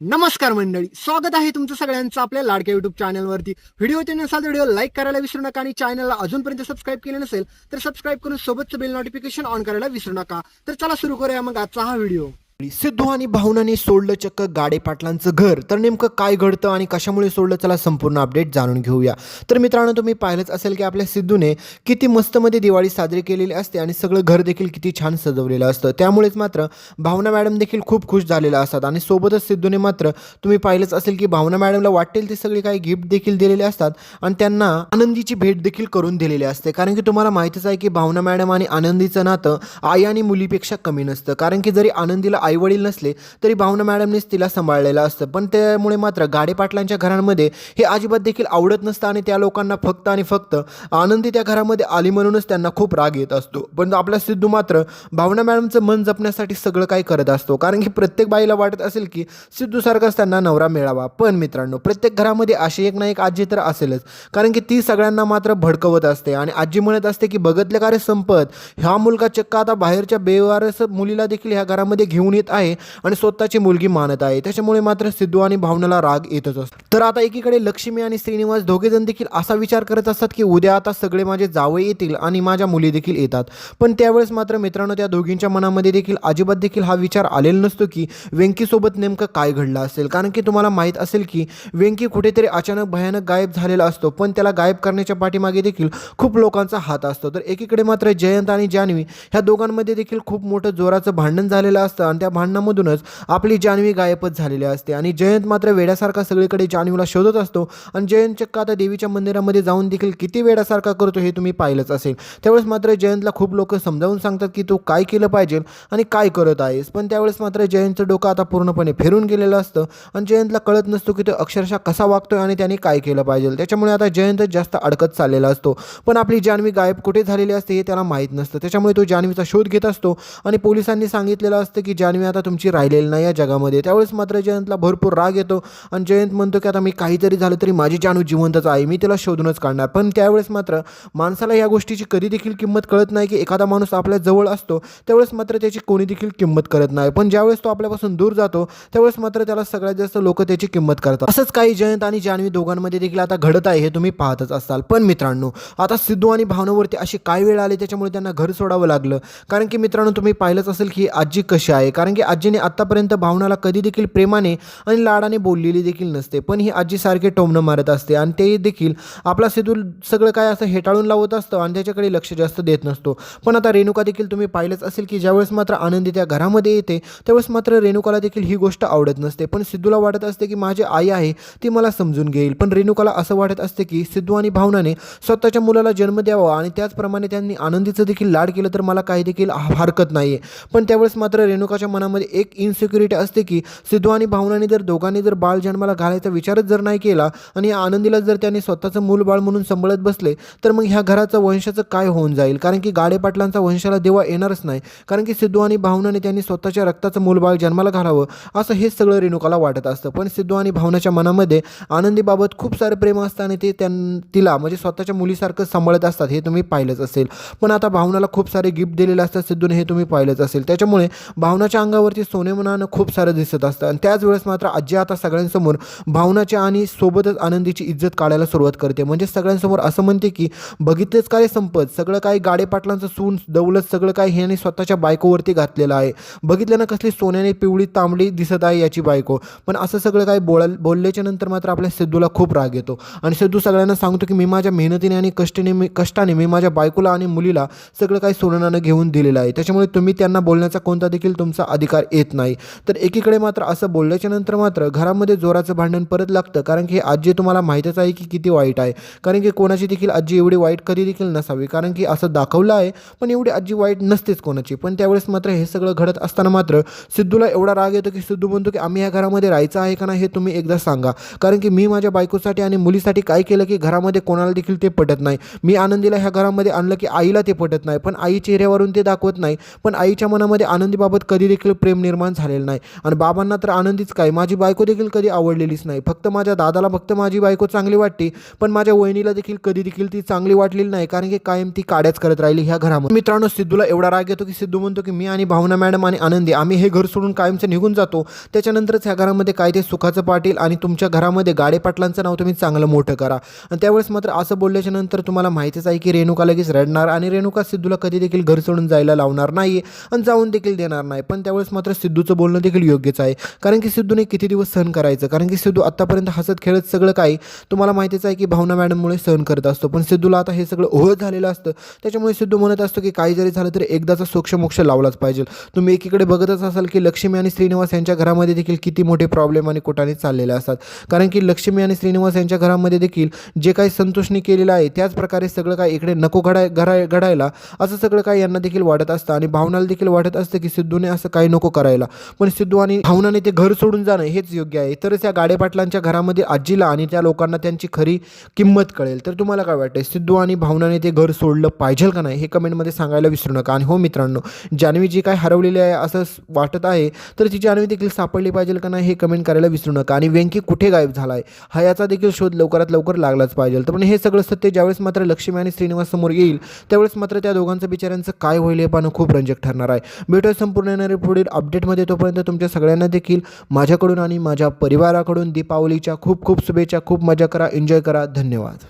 नमस्कार मंडळी स्वागत आहे तुमचं सगळ्यांचं आपल्या लाडक्या युट्यूब चॅनलवरती व्हिडिओ ते नसाल तर व्हिडिओ लाईक करायला विसरू नका आणि चॅनलला अजूनपर्यंत सबस्क्राईब केलं नसेल तर सबस्क्राईब करून सोबतचं बेल नोटिफिकेशन ऑन करायला विसरू नका. तर चला सुरू करूया मग आजचा हा व्हिडिओ. सिद्धू आणि भावनाने सोडलं चक्क गाडे पाटलांचं घर. तर नेमकं काय घडतं आणि कशामुळे सोडलं? चला संपूर्ण अपडेट जाणून घेऊया. तर मित्रांनो तुम्ही पाहिलंच असेल की आपल्या सिद्धूने किती मस्तमध्ये दिवाळी साजरी केलेली असते आणि सगळं घर देखील किती छान सजवलेलं असतं. त्यामुळेच मात्र भावना मॅडम देखील खूप खुश झालेल्या असतात आणि सोबतच सिद्धूने मात्र तुम्ही पाहिलंच असेल की भावना मॅडमला वाटेल ते सगळे काही गिफ्ट देखील दिलेले असतात आणि त्यांना आनंदीची भेट देखील करून दिलेली असते. कारण की तुम्हाला माहितीच आहे की भावना मॅडम आणि आनंदीचं नातं आई आणि मुलीपेक्षा कमी नसतं. कारण की जरी आनंदीला आईवडील नसले तरी भावना मॅडमनेच तिला सांभाळलेलं असतं. पण त्यामुळे मात्र गाडे पाटलांच्या घरांमध्ये हे अजिबात देखील आवडत नसतं आणि त्या लोकांना फक्त आणि फक्त आनंदी त्या घरामध्ये आली म्हणूनच त्यांना खूप राग येत असतो. पण आपला सिद्धू मात्र भावना मॅडमचं मन जपण्यासाठी सगळं काही करत असतो. कारण की प्रत्येक बाईला वाटत असेल की सिद्धूसारखाच त्यांना नवरा मिळावा. पण मित्रांनो प्रत्येक घरामध्ये अशी एक ना एक आजी तर असेलच. कारण की ती सगळ्यांना मात्र भडकवत असते आणि आजी म्हणत असते की बघतले का रे संपत? हा मुलगा चक्क आता बाहेरच्या बेवारस मुलीला देखील ह्या घरामध्ये घेऊन येत आहे आणि स्वतःची मुलगी मानत आहे. त्याच्यामुळे मात्र सिद्धू आणि भावनाला राग येतच असतो. तर आता एकीकडे लक्ष्मी आणि श्रीनिवास दोघे जण देखील असा विचार करत असतात की उद्या आता सगळे माझे जावई येतील आणि माझ्या मुली देखील येतात. पण त्यावेळेस मात्र मित्रांनो त्या दोघींच्या मनामध्ये देखील अजिबात देखील हा विचार आलेला नसतो की वेंकीसोबत नेमकं काय घडलं असेल. कारण की तुम्हाला माहीत असेल की वेंकी कुठेतरी अचानक भयानक गायब झालेला असतो. पण त्याला गायब करण्याच्या पाठीमागे देखील खूप लोकांचा हात असतो. तर एकीकडे मात्र जयंत आणि जान्हवी ह्या दोघांमध्ये देखील खूप मोठं जोराचं भांडण झालेलं असतं आणि त्या भांडणामधूनच आपली जान्हवी गायबच झालेली असते. आणि जयंत मात्र वेड्यासारखा सगळीकडे जान्हवीला शोधत असतो. आणि जयंत चक्क आता देवीच्या मंदिरामध्ये जाऊन देखील किती वेड्यासारखा करतो हे तुम्ही पाहिलंच असेल. त्यावेळेस मात्र जयंतला खूप लोक समजावून सांगतात की तू काय केलं पाहिजे आणि काय करत आहेस. पण त्यावेळेस मात्र जयंतचं डोकं आता पूर्णपणे फिरून गेलेलं असतं. आणि जयंतला कळत नसतो की तो अक्षरशः कसा वागतोय आणि त्याने काय केलं पाहिजे. त्याच्यामुळे आता जयंत जास्त अडकत चाललेला असतो. पण आपली जान्हवी गायब कुठे झालेली असते हे त्याला माहीत नसतं. त्याच्यामुळे तो जान्हवीचा शोध घेत असतो. आणि पोलिसांनी सांगितलेलं असतं की जान्हवी आता तुमची राहिलेली नाही या जगामध्ये. त्यावेळेस मात्र जयंतला भरपूर राग येतो आणि जयंत म्हणतो की आता मी काहीतरी झालं तरी माझी जानू जिवंतच आहे मी तिला शोधूनच काढणार. पण त्यावेळेस मात्र माणसाला या गोष्टीची कधी देखील किंमत कळत नाही की एखादा माणूस आपल्या जवळ असतो त्यावेळेस मात्र त्याची कोणी देखील किंमत करत नाही. पण ज्यावेळेस तो आपल्यापासून दूर जातो त्यावेळेस मात्र त्याला सगळ्यात जास्त लोक त्याची किंमत करतात. असंच काही जयंत आणि जान्हवी दोघांमध्ये देखील आता घडत आहे हे तुम्ही पाहतच असाल. पण मित्रांनो आता सिद्धू आणि भावनावरती अशी काय वेळ आली त्याच्यामुळे त्यांना घर सोडावं लागलं? कारण की मित्रांनो तुम्ही पाहिलंच असेल की आजी कशी आहे? कारण कारण की आजीने आत्तापर्यंत भावनाला कधी देखील प्रेमाने आणि लाडाने बोललेली देखील नसते. पण ही आजी सारखे टोमणं मारत असते आणि ते देखील आपला सिद्धू सगळं काय असं हेटाळून लावत असतं आणि त्याच्याकडे लक्ष जास्त देत नसतो. पण आता रेणुका देखील तुम्ही पाहिलंच असेल की ज्यावेळेस मात्र आनंदी त्या घरामध्ये येते त्यावेळेस मात्र रेणुकाला देखील ही गोष्ट आवडत नसते. पण सिद्धूला वाटत असते की माझी आई आहे ती मला समजून घेईल. पण रेणुकाला असं वाटत असते की सिद्धू आणि भावनाने स्वतःच्या मुलाला जन्म द्यावा आणि त्याचप्रमाणे त्यांनी आनंदीचं देखील लाड केलं तर मला काही देखील हरकत नाही आहे पण त्यावेळेस मात्र रेणुकाच्या मनामध्ये एक इन्सिक्युरिटी असते की सिद्धू आणि भावनाने जर दोघांनी जर बाळ जन्माला घालायचा विचारच जर नाही केला आणि या आनंदीला जर त्यांनी स्वतःचं मूल बाळ म्हणून सांभाळत बसले तर मग ह्या घराचं वंशाचं काय होऊन जाईल? कारण की गाडे पाटलांचा वंशाला देवा येणारच नाही. कारण की सिद्धू आणि भावनाने त्यांनी स्वतःच्या रक्ताचं मूल बाळ जन्माला घालावं असं हे सगळं रेणुकाला वाटत असतं. पण सिद्धू आणि भावनाच्या मनामध्ये आनंदीबाबत खूप सारं प्रेम असतं आणि ते त्यां तिला म्हणजे स्वतःच्या मुलीसारखं सांभाळत असतात हे तुम्ही पाहिलंच असेल. पण आता भावनाला खूप सारे गिफ्ट दिलेले असतात सिद्धूने हे तुम्ही पाहिलंच असेल. त्याच्यामुळे भावनाच्या अंगावरती सोने मनानं खूप सारं दिसत असतं. आणि त्याच वेळेस मात्र आजी आता सगळ्यांसमोर भावनाच्या आणि सोबतच आनंदीची इज्जत काढायला सुरुवात करते. म्हणजे सगळ्यांसमोर असं म्हणते की बघितलेच काय संपत? सगळं काही गाडे पाटलांचं सून दौलत सगळं काही ह्याने स्वतःच्या बायकोवरती घातलेलं आहे. बघितलं ना कसली सोन्याने पिवळी तांबडी दिसत आहे याची बायको. पण असं सगळं काही बोला बोलल्याच्या नंतर मात्र आपल्या सिद्धूला खूप राग येतो. आणि सिद्धू सगळ्यांना सांगतो की मी माझ्या मेहनतीने आणि कष्टीने मी कष्टाने मी माझ्या बायकोला आणि मुलीला सगळं काही सोननानं घेऊन दिलेलं आहे. त्याच्यामुळे तुम्ही त्यांना बोलण्याचा कोणता देखील तुमचा अधिकार येत नाही. तर एकीकडे मात्र असं बोलल्याच्या नंतर मात्र घरामध्ये जोराचं भांडण परत लागतं. कारण की आजी तुम्हाला माहीतच आहे की किती वाईट आहे. कारण की कोणाची देखील आजी एवढी वाईट कधी देखील नसावी. कारण की असं दाखवलं आहे पण एवढी आजी वाईट नसतेच कोणाची. पण त्यावेळेस मात्र हे सगळं घडत असताना मात्र सिद्धूला एवढा राग येतो की सिद्धू म्हणतो की आम्ही या घरामध्ये राहायचं आहे का नाही हे तुम्ही एकदा सांगा. कारण की मी माझ्या बायकोसाठी आणि मुलीसाठी काय केलं की घरामध्ये कोणाला देखील ते पटत नाही. मी आनंदीला ह्या घरामध्ये आणलं की आईला ते पटत नाही. पण आई चेहऱ्यावरून ते दाखवत नाही. पण आईच्या मनामध्ये आनंदीबाबत कधी देखील प्रेम निर्माण झालेलं नाही. आणि बाबांना तर आनंदीच काय? माझी बायको देखील कधी आवडलेलीच नाही. फक्त माझ्या दादाला फक्त माझी बायको चांगली वाटते पण माझ्या वहिनीला देखील कधी देखील ती चांगली वाटलेली नाही कारण की कायम ती काड्याच करत राहिली ह्या घरामध्ये. मित्रांनो सिद्धूला एवढा राग येतो की सिद्धू म्हणतो की मी आणि भावना मॅडम आणि आनंदी आम्ही हे घर सोडून कायमचं निघून जातो. त्याच्यानंतरच ह्या घरामध्ये काय ते सुखाचं पाटील आणि तुमच्या घरामध्ये गाडे पाटलांचं नाव तुम्ही चांगलं मोठं करा. आणि त्यावेळेस मात्र असं बोलल्याच्या नंतर तुम्हाला माहितीच आहे की रेणुका लगेच रडणार आणि रेणुका सिद्धूला कधी देखील घर सोडून जायला लावणार नाही आणि जाऊन देखील देणार नाही. पण त्यावेळेस मात्र सिद्धूचं बोलणं देखील योग्यच आहे. कारण की सिद्धूने किती दिवस सहन करायचं? कारण की सिद्धू आत्तापर्यंत हसत खेळत सगळं काही तुम्हाला माहितीच आहे की भावना मॅडममुळे सहन करत असतो. पण सिद्धूला आता हे सगळं ओहळ झालेलं असतं. त्याच्यामुळे सिद्धू म्हणत असतो की काही जरी झालं तरी एकदाचा सोक्षमोक्ष लावलाच पाहिजे. तुम्ही एकीकडे बघतच असाल की लक्ष्मी आणि श्रीनिवास यांच्या घरामध्ये देखील किती मोठे प्रॉब्लेम आणि कुठाने चाललेले असतात. कारण की लक्ष्मी आणि श्रीनिवास यांच्या घरामध्ये देखील जे काही संतोषने केलेलं आहे त्याच प्रकारे सगळं काय इकडे नको घडाय घडाय घडायला असं सगळं काही यांना देखील वाटत असतं. आणि भावनाला देखील वाटत असतं की सिद्धूने असं काही नको करायला. पण सिद्धू आणि भावनाने ते घर सोडून जाणं हेच योग्य आहे. तरच या गाडेपाटलांच्या घरामध्ये आजीला आणि त्या लोकांना त्यांची खरी किंमत कळेल. तर तुम्हाला काय वाटतं सिद्धू आणि भावनाने ते घर सोडलं पाहिजे का नाही हे कमेंटमध्ये सांगायला विसरू नका. आणि हो मित्रांनो जान्हवी जी काय हरवलेली आहे असं वाटत आहे तर ती जान्हवी देखील सापडली पाहिजे का नाही हे कमेंट करायला विसरू नका. आणि वेंकी कुठे गायब झाला आहे हा याचा देखील शोध लवकरात लवकर लागलाच पाहिजे तर पण हे सगळं सत्य ज्यावेळेस मात्र लक्ष्मी आणि श्रीनिवास समोर येईल त्यावेळेस मात्र त्या दोघांचं बिचाऱ्यांचं काय होईल हे पाहणं खूप रंजक ठरणार आहे. भेटूया संपूर्ण येणारे पुढील अपडेटमध्ये तोपर्यंत तुमच्या सगळ्यांना देखील माझ्याकडून आणि माझ्या परिवाराकडून दीपावलीच्या खूप खूप शुभेच्छा खूप मजा करा एन्जॉय करा. धन्यवाद.